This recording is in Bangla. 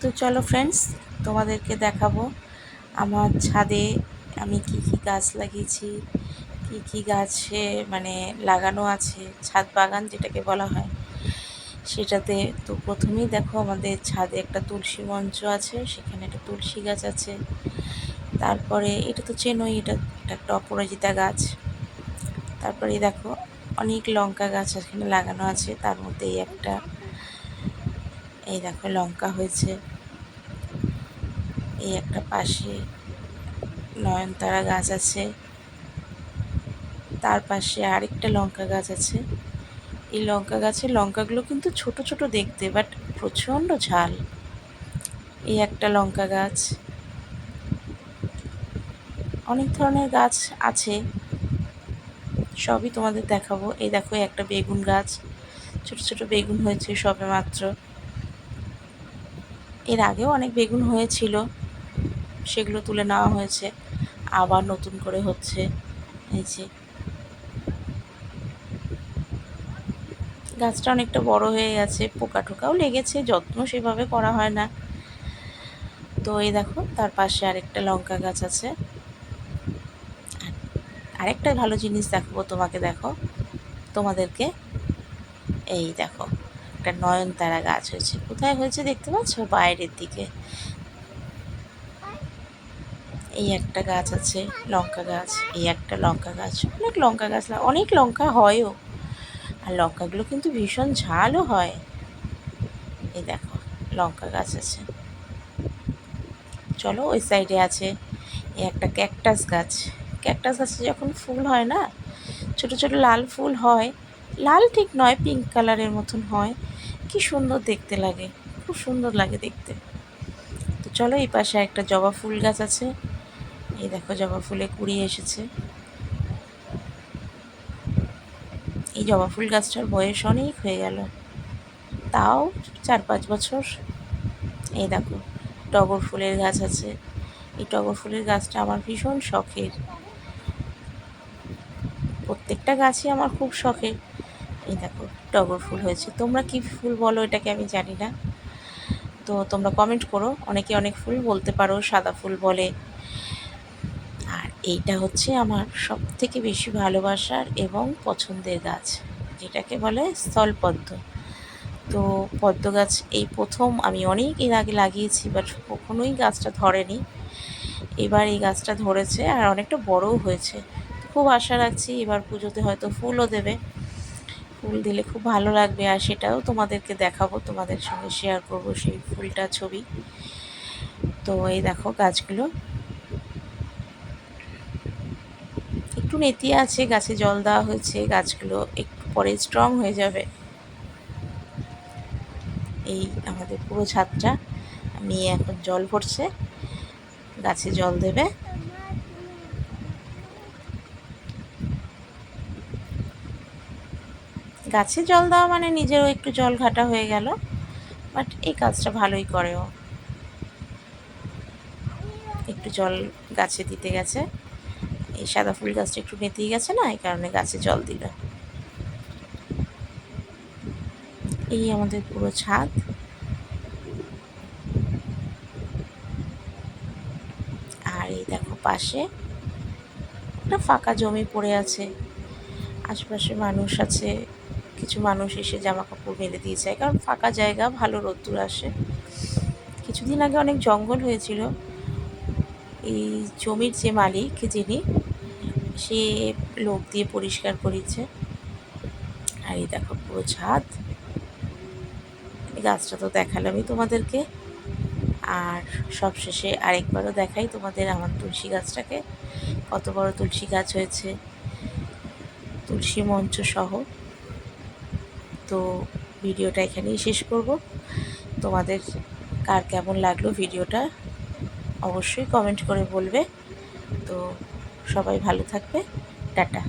তো চলো ফ্রেন্ডস তোমাদেরকে দেখাবো আমার ছাদে আমি কি কি গাছ লাগিয়েছি, কি কি গাছে মানে লাগানো আছে, ছাদ বাগান যেটাকে বলা হয়। সেটাতে তো প্রথমেই দেখো আমাদের ছাদে একটা তুলসী মঞ্চ আছে, সেখানে একটা তুলসী গাছ আছে। তারপরে এটা তো চেনই, এটা এটা একটা অপরাজিতা গাছ। তারপরে দেখো অনেক লঙ্কা গাছ এখানে লাগানো আছে, তার মধ্যে এই একটা, এই দেখো লঙ্কা হয়েছে। এই একটা পাশে নয়নতারা গাছ আছে। তার পাশে আরেকটা লঙ্কা গাছ আছে। এই লঙ্কা গাছের লঙ্কাগুলো কিন্তু ছোট ছোট দেখতে বাট প্রচণ্ড ঝাল। এই একটা লঙ্কা গাছ। অনেক ধরনের গাছ আছে। সবই তোমাদের দেখাবো। এই দেখো একটা বেগুন গাছ। ছোট ছোট বেগুন হয়েছে সবে মাত্র। এর আগেও অনেক বেগুন হয়েছিল। সেগুলো তুলে নেওয়া হয়েছে। আবার নতুন করে হচ্ছে, এই যে। গাছটা অনেকটা বড় হয়ে গেছে পোকা টোকাও লেগেছে, যত্ন সেভাবে করা হয় না। তো এই দেখো, তার পাশে আরেকটা লঙ্কা গাছ আছে। আরেকটা ভালো জিনিস দেখাবো তোমাকে, দেখো। তোমাদেরকে, এই দেখো, একটা নয়নতারা গাছ হয়েছে। কোথায় হয়েছে দেখতে পাচ্ছ? বাইরের দিকে। এই একটা গাছ আছে, লঙ্কা গাছ, এই একটা লঙ্কা গাছ, অনেক লঙ্কা গাছ অনেক লঙ্কা হয়ও। আর লঙ্কাগুলো কিন্তু ভীষণ ঝালও হয়। এই দেখো, লঙ্কা গাছ আছে। চলো ওই সাইডে আছে এই একটা ক্যাকটাস গাছ। ক্যাকটাস গাছে যখন ফুল হয় না, ছোট ছোট লাল ফুল হয়, লাল ঠিক নয়, পিঙ্ক কালারের মতন হয়। কি সুন্দর দেখতে লাগে, খুব সুন্দর লাগে দেখতে। তো চলো এই পাশে একটা জবা ফুল গাছ আছে। এই দেখো জবা ফুলে কুড়িয়ে এসেছে। এই জবা ফুল গাছটার বয়স অনেক হয়ে গেল। তাও চার পাঁচ বছর। এই দেখো, টগর ফুলের গাছ আছে। এই টগর ফুলের গাছটা আমার ভীষণ শখের। প্রত্যেকটা গাছই আমার খুব শখের। এই দেখো, টগর ফুল হয়েছে। তোমরা কি ফুল বলো এটাকে আমি জানি না। তো তোমরা কমেন্ট করো। অনেকে অনেক ফুল বলতে পারো, সাদা ফুল বলে। এইটা হচ্ছে আমার সব থেকে বেশি ভালোবাসার এবং পছন্দের গাছ, যেটাকে বলে স্থলপদ্ম। তো পদ্ম গাছ এই প্রথম আমি অনেক এর আগে লাগিয়েছি বাট কখনোই গাছটা ধরেনি। এবার এই গাছটা ধরেছে আর অনেকটা বড়ও হয়েছে। খুব আশা রাখছি এবার পুজোতে হয়তো ফুলও দেবে। ফুল দিলে খুব ভালো লাগবে আর সেটাও তোমাদেরকে দেখাবো, তোমাদের সঙ্গে শেয়ার করব সেই ফুলটা ছবি। তো এই দেখো গাছগুলো। একটু নেতিয়ে আছে, গাছে জল দেওয়া হয়েছে, গাছগুলো একটু পরে স্ট্রং হয়ে যাবে। এই আমাদের পুরো ছাদটা মেয়ে এখন জল ভরছে, গাছে জল দেবে। গাছে জল দেওয়া মানে নিজেরও একটু জল ঘাটা হয়ে গেল বাট এই কাজটা ভালোই করে ও একটু জল গাছে দিতে গেছে। এই সাদা ফুল গাছটা একটু নেতেই গেছে না, এই কারণে গাছে জল দিল। এই আমাদের পুরো ছাদ। আর এই দেখো পাশে একটা ফাঁকা জমি পড়ে আছে। আশেপাশে মানুষ আছে, কিছু মানুষ এসে জামা কাপড় মেলে দিয়ে যায় কারণ ফাঁকা জায়গা, ভালো রোদ্দুর আসে। কিছুদিন আগে অনেক জঙ্গল হয়েছিল। এই জমির যে মালিক, যিনি সে লোক দিয়ে পরিষ্কার করেছে। আর এই দেখো পুরো ছাদ। এই গাছটা তো দেখালামই তোমাদেরকে। আর সবশেষে আরেকবারও দেখাই তোমাদের আমার তুলসী গাছটাকে। কত বড় তুলসী গাছ হয়েছে। তুলসী মঞ্চ সহ। তো ভিডিওটা এখানেই শেষ করব। তোমাদের কার কেমন লাগল ভিডিওটা অবশ্যই কমেন্ট করে বলবে। তো সবাই ভালো থাকবে টাটা।